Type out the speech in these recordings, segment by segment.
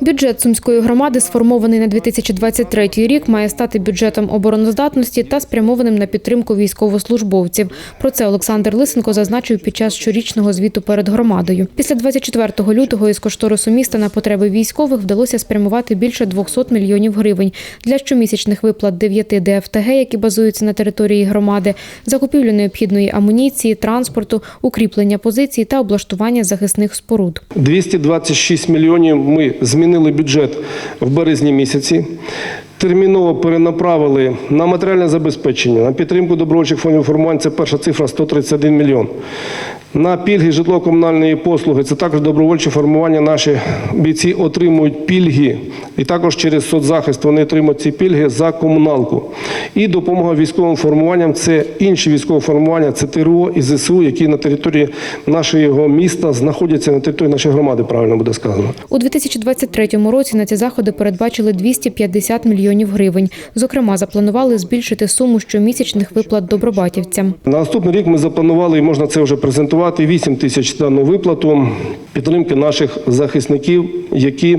Бюджет сумської громади, сформований на 2023 рік, має стати бюджетом обороноздатності та спрямованим на підтримку військовослужбовців. Про це Олександр Лисенко зазначив під час щорічного звіту перед громадою. Після 24 лютого із кошторису міста на потреби військових вдалося спрямувати більше 200 мільйонів гривень для щомісячних виплат 9 ДФТГ, які базуються на території громади, закупівлю необхідної амуніції, транспорту, укріплення позицій та облаштування захисних споруд. 226 мільйонів ми змінили бюджет в березні місяці. Терміново перенаправили на матеріальне забезпечення, на підтримку добровольчих фондів формувань. Це перша цифра 131 мільйон. На пільги житлово-комунальної послуги це також добровольче формування. Наші бійці отримують пільги, і також через соцзахист вони отримують ці пільги за комуналку. І допомога військовим формуванням це інші військові формування, це ТРО і ЗСУ, які на території нашого міста знаходяться на території нашої громади, правильно буде сказано. У 2023 році на ці заходи передбачили 250 мільйонів гривень. Зокрема, запланували збільшити суму щомісячних виплат добробатівцям. На наступний рік ми запланували, і можна це вже презентувати, 8 тисяч дану виплату підтримки наших захисників, які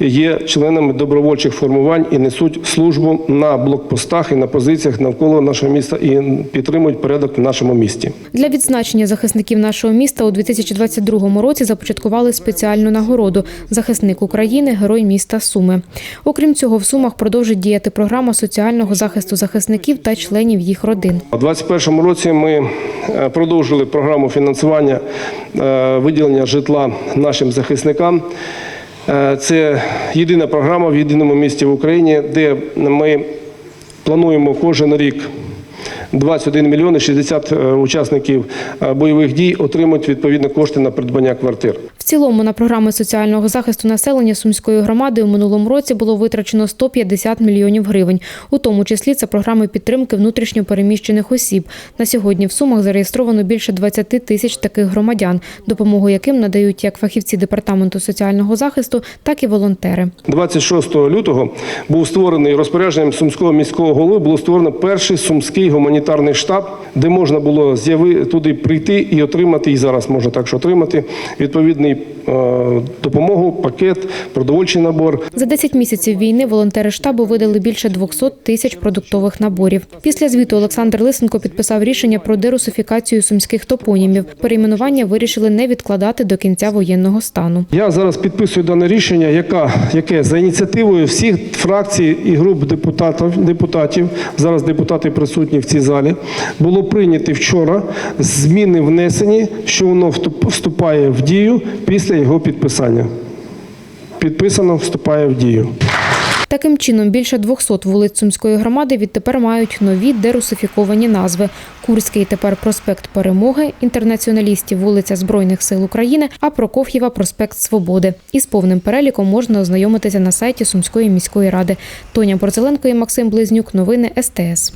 є членами добровольчих формувань і несуть службу на блокпостах і на позиціях навколо нашого міста і підтримують порядок в нашому місті. Для відзначення захисників нашого міста у 2022 році започаткували спеціальну нагороду Захисник України, герой міста Суми. Окрім цього, в Сумах продовжить діяти програма соціального захисту захисників та членів їх родин. У 2021 році ми е, продовжили програму фінансування е, виділення житла нашим захисникам. Е, Це єдина програма в єдиному місті в Україні, де ми плануємо кожен рік 21 мільйон і 60 е, учасників бойових дій отримують відповідно кошти на придбання квартир. Цілому на програми соціального захисту населення Сумської громади у минулому році було витрачено 150 мільйонів гривень. У тому числі це програми підтримки внутрішньо переміщених осіб. На сьогодні в Сумах зареєстровано більше 20 тисяч таких громадян, допомогу яким надають як фахівці департаменту соціального захисту, так і волонтери. 26 лютого був створений розпорядженням сумського міського голови. Було створено перший сумський гуманітарний штаб, де можна було з'яви туди прийти і отримати, і зараз можна також отримати відповідний допомогу, пакет, продовольчий набор. За 10 місяців війни волонтери штабу видали більше 200 тисяч продуктових наборів. Після звіту Олександр Лисенко підписав рішення про дерусифікацію сумських топонімів. Перейменування вирішили не відкладати до кінця воєнного стану. Я зараз підписую дане рішення, яка, яке за ініціативою всіх фракцій і груп депутатів, депутатів, зараз депутати присутні в цій залі, було прийнято вчора зміни внесені, що воно вступ- вступає в дію після його підписання. Підписано вступає в дію. Таким чином, більше 200 вулиць Сумської громади відтепер мають нові дерусифіковані назви: Курський тепер проспект Перемоги, інтернаціоналістів вулиця Збройних сил України, а Прокоф'єва проспект Свободи. Із повним переліком можна ознайомитися на сайті Сумської міської ради. Тоня Борзеленко і Максим Близнюк. Новини СТС.